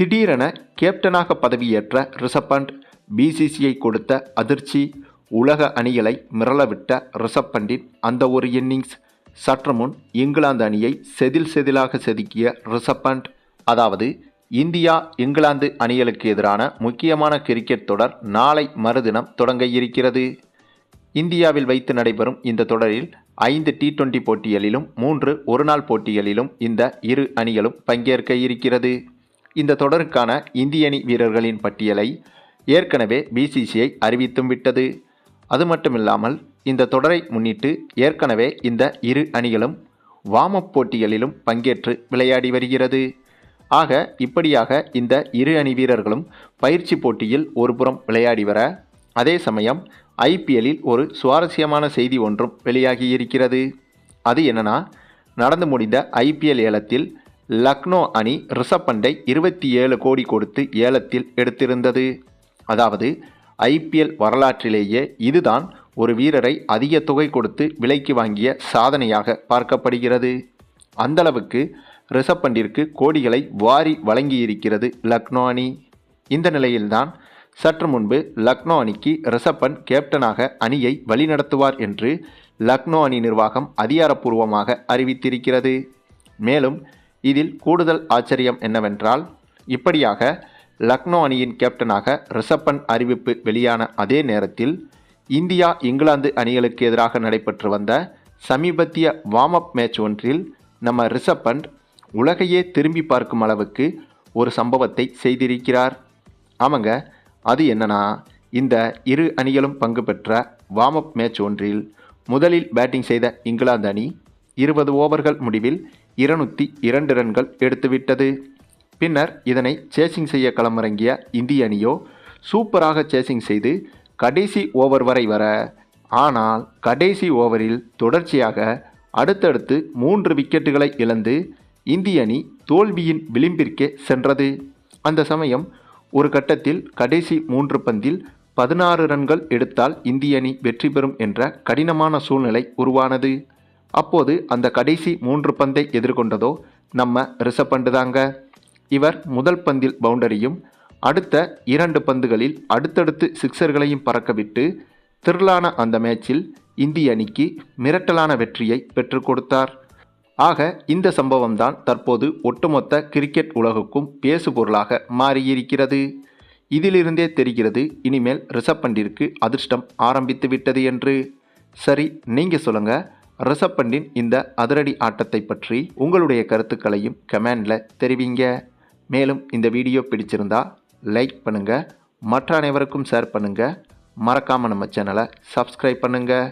திடீரென கேப்டனாக பதவியேற்ற ரிஷப் பண்ட் பிசிசிஐ கொடுத்த அதிர்ச்சி உலக அணிகளை மிரளவிட்ட ரிஷப் பண்டின் அந்த ஒரு இன்னிங்ஸ். சற்று முன் இங்கிலாந்து அணியை செதில் செதிலாக செதுக்கிய ரிஷப் பண்ட் அதாவது இந்தியா இங்கிலாந்து அணிகளுக்கு எதிரான முக்கியமான கிரிக்கெட் தொடர் நாளை மறுதினம் தொடங்க இருக்கிறது. இந்தியாவில் வைத்து நடைபெறும் இந்த தொடரில் ஐந்து டி டுவெண்டி போட்டிகளிலும் மூன்று ஒருநாள் போட்டிகளிலும் இந்த இரு அணிகளும் பங்கேற்க இருக்கிறது. இந்த தொடருக்கான இந்திய அணி வீரர்களின் பட்டியலை ஏற்கனவே பிசிசிஐ அறிவித்தும் விட்டது. அது மட்டுமில்லாமல் இந்த தொடரை முன்னிட்டு ஏற்கனவே இந்த இரு அணிகளும் வார்ம் அப் போட்டிகளிலும் பங்கேற்று விளையாடி வருகிறது. ஆக இப்படியாக இந்த இரு அணி வீரர்களும் பயிற்சி போட்டியில் ஒருபுறம் விளையாடி வர அதே சமயம் ஐபிஎல்லில் ஒரு சுவாரஸ்யமான செய்தி ஒன்றும் வெளியாகி இருக்கிறது. அது என்னன்னா நடந்து முடிந்த ஐபிஎல் ஏலத்தில் லக்னோ அணி ரிஷப் பண்டை இருபத்தி ஏழு கோடி கொடுத்து ஏலத்தில் எடுத்திருந்தது. அதாவது ஐபிஎல் வரலாற்றிலேயே இதுதான் ஒரு வீரரை அதிக தொகை கொடுத்து விலைக்கு வாங்கிய சாதனையாக பார்க்கப்படுகிறது. அந்தளவுக்கு ரிஷப் பண்டிற்கு கோடிகளை வாரி வழங்கியிருக்கிறது லக்னோ அணி. இந்த நிலையில்தான் சற்று முன்பு லக்னோ அணிக்கு ரிஷப்பன் கேப்டனாக அணியை வழிநடத்துவார் என்று லக்னோ அணி நிர்வாகம் அதிகாரப்பூர்வமாக அறிவித்திருக்கிறது. மேலும் இதில் கூடுதல் ஆச்சரியம் என்னவென்றால் இப்படியாக லக்னோ அணியின் கேப்டனாக ரிஷப்பன் அறிவிப்பு வெளியான அதே நேரத்தில் இந்தியா இங்கிலாந்து அணிகளுக்கு எதிராக நடைபெற்று வந்த சமீபத்திய வார்ம் அப் மேட்ச் ஒன்றில் நம்ம ரிஷப்பன் உலகையே திரும்பி பார்க்கும் அளவுக்கு ஒரு சம்பவத்தை செய்திருக்கிறார். ஆமாங்க அது என்னன்னா இந்த இரு அணிகளும் பங்கு பெற்ற வார்ம் அப் மேட்ச் ஒன்றில் முதலில் பேட்டிங் செய்த இங்கிலாந்து அணி இருபது ஓவர்கள் முடிவில் இருநூற்றி இரண்டு ரன்கள் எடுத்துவிட்டது. பின்னர் இதனை சேசிங் செய்ய களமிறங்கிய இந்திய அணியோ சூப்பராக சேசிங் செய்து கடைசி ஓவர் வரை வர ஆனால் கடைசி ஓவரில் தொடர்ச்சியாக அடுத்தடுத்து மூன்று விக்கெட்டுகளை இழந்து இந்திய அணி தோல்வியின் விளிம்பிற்கே சென்றது. அந்த சமயம் ஒரு கட்டத்தில் கடைசி மூன்று பந்தில் பதினாறு ரன்கள் எடுத்தால் இந்திய அணி வெற்றி பெறும் என்ற கடினமான சூழ்நிலை உருவானது. அப்போது அந்த கடைசி மூன்று பந்தை எதிர்கொண்டதோ நம்ம ரிஷப் பண்டு தாங்க. இவர் முதல் பந்தில் பவுண்டரியும் அடுத்த இரண்டு பந்துகளில் அடுத்தடுத்து சிக்சர்களையும் பறக்கவிட்டு திரளான அந்த மேட்சில் இந்திய அணிக்கு மிரட்டலான வெற்றியை பெற்றுக் கொடுத்தார். ஆக இந்த சம்பவம்தான் தற்போது ஒட்டுமொத்த கிரிக்கெட் உலகுக்கும் பேசுபொருளாக மாறியிருக்கிறது. இதிலிருந்தே தெரிகிறது இனிமேல் ரிஷப் பண்டிற்கு அதிர்ஷ்டம் ஆரம்பித்து விட்டது என்று. சரி நீங்கள் சொல்லுங்கள் ரிஷப் பண்டின் இந்த அதிரடி ஆட்டத்தை பற்றி உங்களுடைய கருத்துக்களையும் கமெண்டில் தெரிவிங்க. மேலும் இந்த வீடியோ பிடிச்சிருந்தா லைக் பண்ணுங்கள் மற்ற அனைவருக்கும் ஷேர் பண்ணுங்கள் மறக்காமல் நம்ம சேனலை சப்ஸ்கிரைப் பண்ணுங்கள்